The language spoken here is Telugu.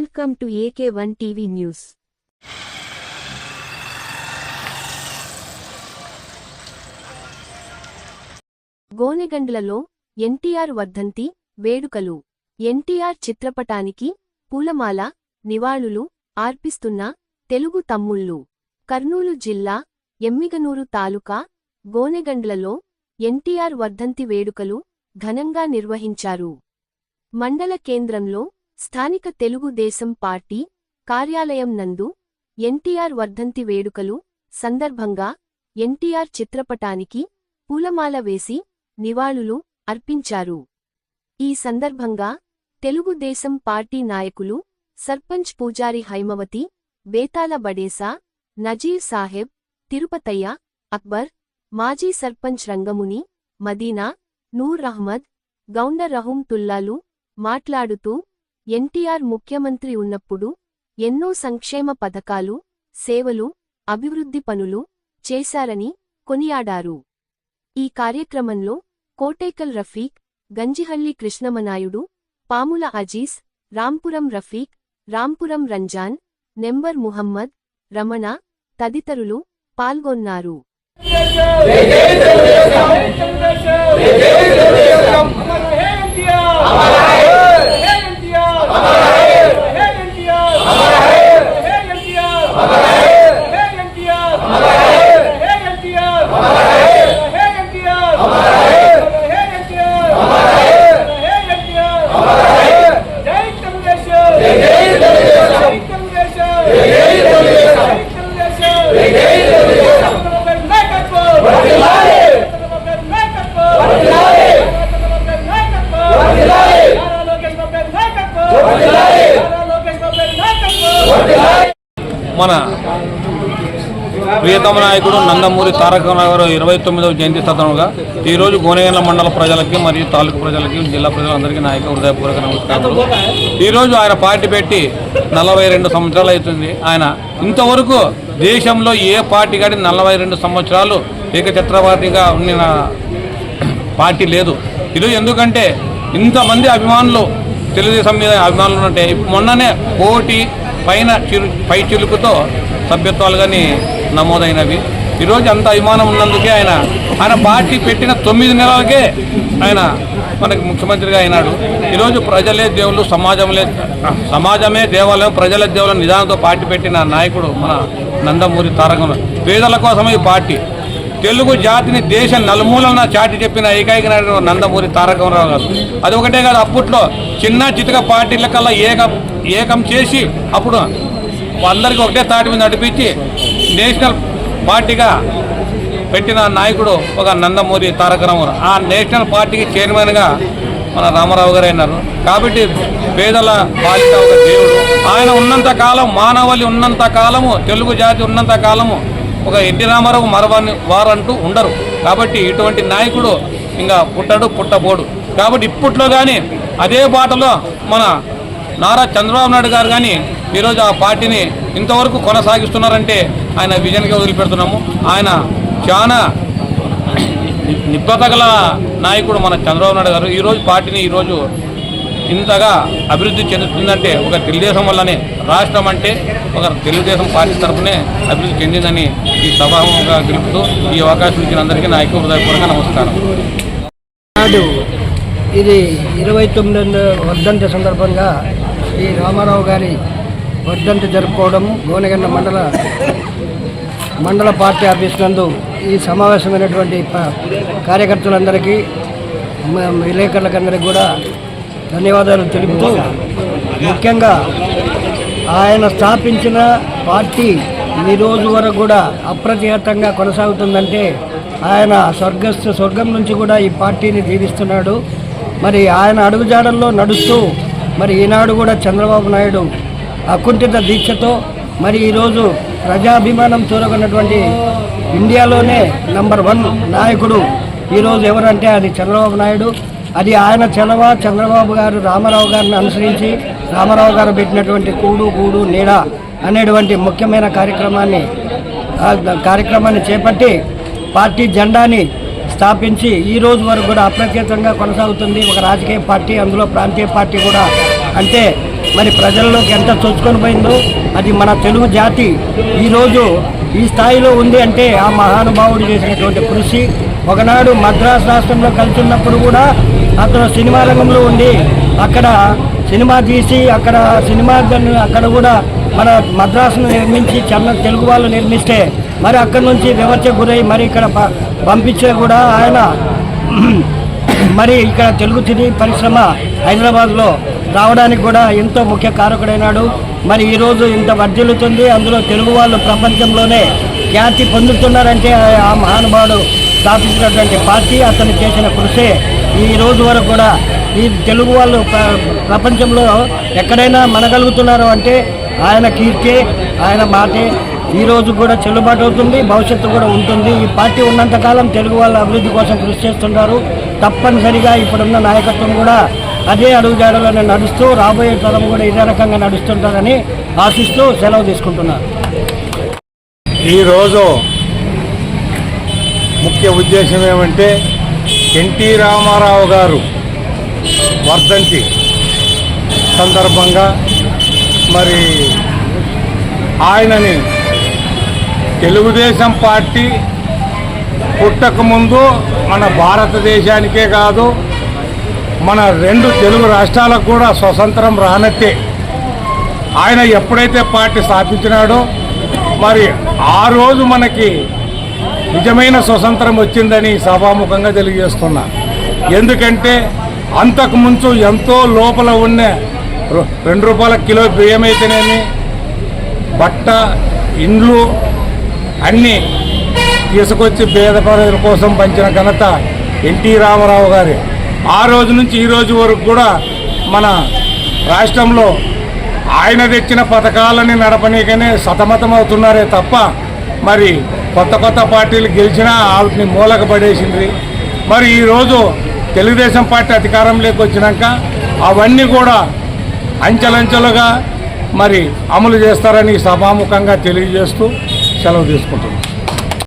Welcome to AK one TV news గోనెగండ్లలో NTR వర్ధంతి వేడుకలు. ఎన్టీఆర్ చిత్రపటానికి పూలమాల నివాళులు ఆర్పిస్తున్న తెలుగు తమ్ముళ్ళు. కర్నూలు జిల్లా ఎమ్మిగనూరు తాలూకా గోనెగండ్లలో ఎన్టీఆర్ వర్ధంతి వేడుకలు ఘనంగా నిర్వహించారు. మండల కేంద్రంలో స్థానిక తెలుగుదేశం పార్టీ కార్యాలయం నందు ఎన్టీఆర్ వర్ధంతి వేడుకలు సందర్భంగా ఎన్టీఆర్ చిత్రపటానికి పూలమాల వేసి నివాళులు అర్పించారు. ఈ సందర్భంగా తెలుగుదేశం పార్టీ నాయకులు సర్పంచ్ పూజారి హైమవతి బేతాల బడేసా నజీర్ సాహెబ్ తిరుపతయ్య అక్బర్ మాజీ సర్పంచ్ రంగముని మదీనా నూర్ అహ్మద్ గౌండ రహూం తుల్లాలు మాట్లాడుతూ ఎన్టీఆర్ ముఖ్యమంత్రి ఉన్నప్పుడు ఎన్నో సంక్షేమ పథకాలు సేవలు అభివృద్ధి పనులు చేశారని కొనియాడారు ఈ కార్యక్రమంలో కోటేకల్ రఫీక్ గంజిహల్లి కృష్ణమనాయుడు పాముల అజీజ్ రాంపురం రఫీక్ రాంపురం రంజాన్ నెంబర్ ముహమ్మద్ రమణ తదితరులు పాల్గొన్నారు మన ప్రియతమ నాయకుడు నందమూరి తారక రామారావు గారు ఇరవై తొమ్మిదవ జయంతి సందర్భంగా ఈరోజు గోనగండ్ల మండల ప్రజలకి మరియు తాలూకు ప్రజలకి జిల్లా ప్రజలందరికీ నాయక హృదయపూర్వక నమస్కారాలు ఈరోజు ఆయన పార్టీ పెట్టి నలభై రెండు సంవత్సరాలు అవుతుంది. ఆయన ఇంతవరకు దేశంలో ఏ పార్టీ కానీ నలభై రెండు సంవత్సరాలు ఏకఛత్రపార్టీగా ఉన్న పార్టీ లేదు. ఈరోజు ఎందుకంటే ఇంతమంది అభిమానులు తెలుగుదేశం మీద అభిమానులు ఉంటే మొన్ననే కోటి పైన చిరు పై చిలుకుతో సభ్యత్వాలు కానీ నమోదైనవి. ఈరోజు అంత అభిమానం ఉన్నందుకే ఆయన ఆయన పార్టీ పెట్టిన తొమ్మిది నెలలకే ఆయన మనకి ముఖ్యమంత్రిగా అయినాడు. ఈరోజు ప్రజలే దేవుళ్ళు సమాజంలే సమాజమే దేవాలయం ప్రజల దేవుల నిదానంతో పార్టీ పెట్టిన నాయకుడు మన నందమూరి తారకం పేదల కోసమే ఈ పార్టీ. తెలుగు జాతిని దేశం నలుమూలన చాటి చెప్పిన ఏకైక నాయకుడు నందమూరి తారకరావు గారు. అది ఒకటే కాదు అప్పట్లో చిన్న చితక పార్టీల కల్లా ఏకం ఏకం చేసి అప్పుడు అందరికీ ఒకటే తాటి మీద నడిపించి నేషనల్ పార్టీగా పెట్టిన నాయకుడు ఒక నందమూరి తారక ఆ నేషనల్ పార్టీకి చైర్మన్గా మన రామారావు గారు అయినారు. కాబట్టి పేదల బాలిత ఒక దేవుడు. ఆయన ఉన్నంత కాలం మానవాళి ఉన్నంత కాలము తెలుగు జాతి ఉన్నంత కాలము ఒక ఎన్టీ రామారావు మరవని వారంటూ ఉండరు. కాబట్టి ఇటువంటి నాయకుడు ఇంకా పుట్టడు పుట్టబోడు. కాబట్టి ఇప్పట్లో కానీ అదే బాటలో మన నారా చంద్రబాబు నాయుడు గారు కానీ ఈరోజు ఆ పార్టీని ఇంతవరకు కొనసాగిస్తున్నారంటే ఆయన విజన్గా వదిలిపెడుతున్నాము. ఆయన చాలా నిబద్ధత గల నాయకుడు మన చంద్రబాబు నాయుడు గారు. ఈరోజు పార్టీని ఈరోజు ఇంతగా అభివృద్ధి చెందుతుందంటే ఒక తెలుగుదేశం వల్లనే రాష్ట్రం అంటే ఒక తెలుగుదేశం పార్టీ తరఫునే అభివృద్ధి చెందిందని ఈ సభాముగా గెలుపుతూ ఈ అవకాశం ఇచ్చిన అందరికీ నా ఎక్కువ హృదయపూర్వక నమస్కారం. నాడు ఇది ఇరవై తొమ్మిది వర్ధంతి సందర్భంగా ఈ రామారావు గారి వర్ధంతి జరుపుకోవడం గోనగండ మండల మండల పార్టీ ఆఫీస్ నందు ఈ సమావేశమైనటువంటి కార్యకర్తలందరికీ విలేకరులకందరికీ కూడా ధన్యవాదాలు తెలుపుతూ ముఖ్యంగా ఆయన స్థాపించిన పార్టీ ఈ రోజు వరకు కూడా అప్రతిహతంగా కొనసాగుతుందంటే ఆయన స్వర్గస్థ స్వర్గం నుంచి కూడా ఈ పార్టీని దీవిస్తున్నాడు మరి ఆయన అడుగుజాడల్లో నడుస్తూ మరి ఈనాడు కూడా చంద్రబాబు నాయుడు అకుంఠిత దీక్షతో మరి ఈరోజు ప్రజాభిమానం చూరగొన్నటువంటి ఇండియాలోనే నంబర్ వన్ నాయకుడు ఈరోజు ఎవరంటే అది చంద్రబాబు నాయుడు. అది ఆయన చలవ చంద్రబాబు గారు రామారావు గారిని అనుసరించి రామారావు గారు పెట్టినటువంటి కూడు గూడు నీడ అనేటువంటి ముఖ్యమైన కార్యక్రమాన్ని కార్యక్రమాన్ని చేపట్టి పార్టీ జెండాని స్థాపించి ఈ రోజు వరకు కూడా అప్రత్యేకంగా కొనసాగుతుంది. ఒక రాజకీయ పార్టీ అందులో ప్రాంతీయ పార్టీ కూడా. అంటే మరి ప్రజల్లోకి ఎంత చొచ్చుకొని పోయిందో అది మన తెలుగు జాతి ఈరోజు ఈ స్థాయిలో ఉంది అంటే ఆ మహానుభావుడు చేసినటువంటి కృషి. ఒకనాడు మద్రాసు రాష్ట్రంలో కలిసి ఉన్నప్పుడు కూడా అతను సినిమా రంగంలో ఉండి అక్కడ సినిమా తీసి అక్కడ సినిమా అక్కడ కూడా మన మద్రాసును నిర్మించి చెన్న తెలుగు వాళ్ళు నిర్మిస్తే మరి అక్కడ నుంచి వివచ్చ గురై మరి ఇక్కడ ప- పంపించే కూడా ఆయన మరి ఇక్కడ తెలుగు తిని పరిశ్రమ హైదరాబాద్లో రావడానికి కూడా ఎంతో ముఖ్య కారకుడైనాడు. మరి ఈరోజు ఇంత వర్ధిల్లుతుంది. అందులో తెలుగు వాళ్ళు ప్రపంచంలోనే ఖ్యాతి పొందుతున్నారంటే ఆ మహానుభావుడు స్థాపించినటువంటి పార్టీ అతను చేసిన కృషే. ఈ రోజు వరకు కూడా ఈ తెలుగు వాళ్ళు ప్ర- ప్రపంచంలో ఎక్కడైనా మనగలుగుతున్నారు అంటే ఆయన కీర్తి ఆయన మాటే. ఈ రోజు కూడా చెల్లుబాటు అవుతుంది భవిష్యత్తు కూడా ఉంటుంది. ఈ పార్టీ ఉన్నంతకాలం తెలుగు వాళ్ళ అభివృద్ధి కోసం కృషి చేస్తున్నారు తప్పనిసరిగా ఇప్పుడున్న నాయకత్వం కూడా అదే అడుగుజాడలోనే నడుస్తూ రాబోయే తరం కూడా ఇదే రకంగా నడుస్తుంటారని ఆశిస్తూ సెలవు తీసుకుంటున్నారు ఈరోజు ముఖ్య ఉద్దేశం ఏమంటే ఎన్టీ రామారావు గారు వర్ధంతి సందర్భంగా మరి ఆయనని తెలుగుదేశం పార్టీ పుట్టకముందు మన భారతదేశానికే కాదు మన రెండు తెలుగు రాష్ట్రాలకు కూడా స్వతంత్రం రానట్టే. ఆయన ఎప్పుడైతే పార్టీ స్థాపించినాడో మరి ఆ రోజు మనకి నిజమైన స్వతంత్రం వచ్చిందని సభాముఖంగా తెలియజేస్తున్నా. ఎందుకంటే అంతకు ముంచు ఎంతో లోపల ఉన్న రెండు రూపాయల కిలో బియ్యం అయితేనేమి బట్ట ఇండ్లు అన్నీ తీసుకొచ్చి పేద ప్రజల కోసం పంచిన ఘనత ఎన్టీ రామారావు గారి. ఆ రోజు నుంచి ఈ రోజు వరకు కూడా మన రాష్ట్రంలో ఆయన తెచ్చిన పథకాలని నడపనీకనే సతమతం అవుతున్నారే తప్ప మరి కొత్త కొత్త పార్టీలు గెలిచినా వాటిని మూలక పడేసింది మరి ఈరోజు తెలుగుదేశం పార్టీ అధికారంలోకి వచ్చినాక అవన్నీ కూడా అంచెలంచెలుగా మరి అమలు చేస్తారని సభాముఖంగా తెలియజేస్తూ సెలవు తీసుకుంటున్నాను